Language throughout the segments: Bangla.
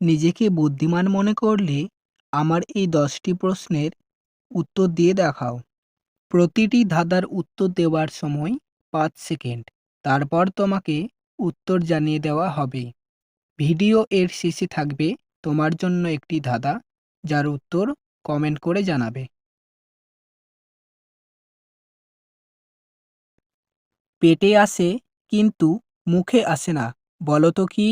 নিজেকে বুদ্ধিমান মনে করলে আমার এই দশটি প্রশ্নের উত্তর দিয়ে দেখাও। প্রতিটি ধাঁধার উত্তর দেওয়ার সময় পাঁচ সেকেন্ড। তারপর তোমাকে উত্তর জানিয়ে দেওয়া হবে। ভিডিও এর শেষে থাকবে তোমার জন্য একটি ধাঁধা, যার উত্তর কমেন্ট করে জানাবে। পেটে আসে কিন্তু মুখে আসে না বলো তো কি?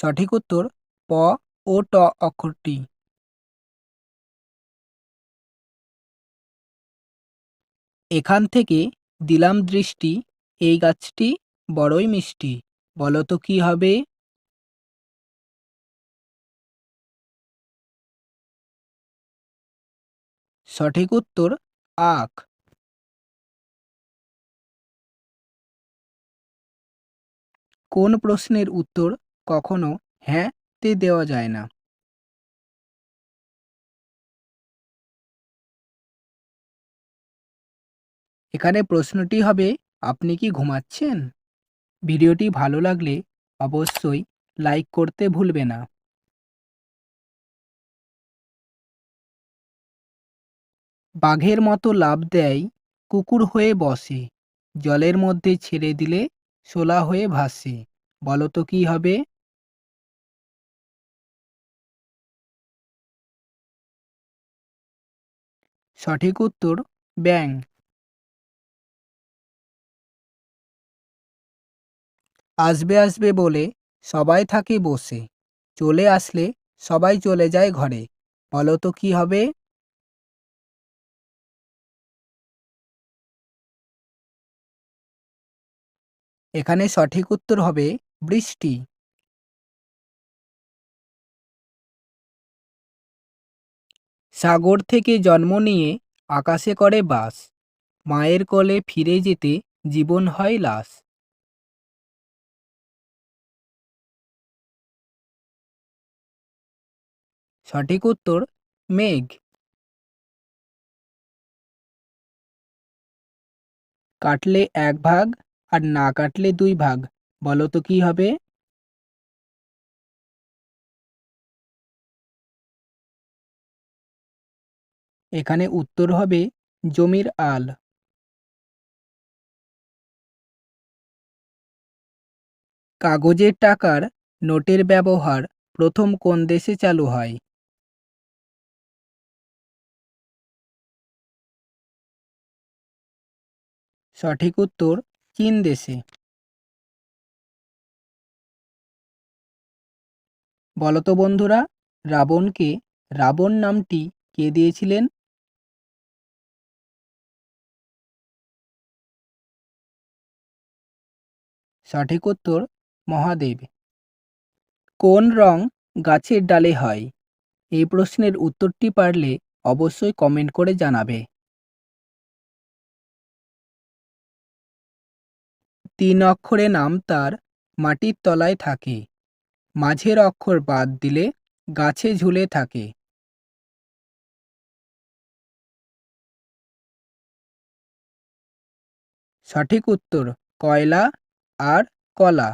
সঠিক উত্তর প ও ট অক্ষরটি। এখান থেকে দিলাম দৃষ্টি, এই গাছটি বড়ই মিষ্টি বলো তো কি হবে? সঠিক উত্তর আখ। কোন প্রশ্নের উত্তর কখনো হ্যাঁ তে দেওয়া যায় না। এখানে প্রশ্নটি হবে, আপনি কি ঘুমাচ্ছেন? ভিডিওটি ভালো লাগলে অবশ্যই লাইক করতে ভুলবে না। বাঘের মতো লাভ দেয়, কুকুর হয়ে বসে। জলের মধ্যে ছেড়ে দিলে, শোলা হয়ে ভাসে। বলো তো কি হবে? সঠিক উত্তর ব্যাং আসবে আসবে বলে সবাই থাকে বসে। চলে আসলে সবাই চলে যায় ঘরে। বলো তো কি হবে? এখানে সঠিক উত্তর হবে বৃষ্টি। সাগর থেকে জন্ম নিয়ে আকাশে করে বাস, মায়ের কোলে ফিরে যেতে জীবন হয় লাশ। সঠিক উত্তর, মেঘ। কাটলে এক ভাগ আর না কাটলে দুই ভাগ, বলো তো কি হবে? এখানে উত্তর হবে জমির আল। কাগজের টাকার নোটের ব্যবহার প্রথম কোন দেশে চালু হয়? সঠিক উত্তর চীন দেশে। বলতো বন্ধুরা, রাবণকে রাবণ নামটি কে দিয়েছিলেন? সঠিক উত্তর মহাদেব। কোন রং গাছের ডালে হয়? এই প্রশ্নের উত্তরটি পারলে অবশ্যই কমেন্ট করে জানাবে। তিন অক্ষরে নাম তার মাটির তলায় থাকে। মাঝের অক্ষর বাদ দিলে গাছে ঝুলে থাকে। সঠিক উত্তর কয়লা আর কলা।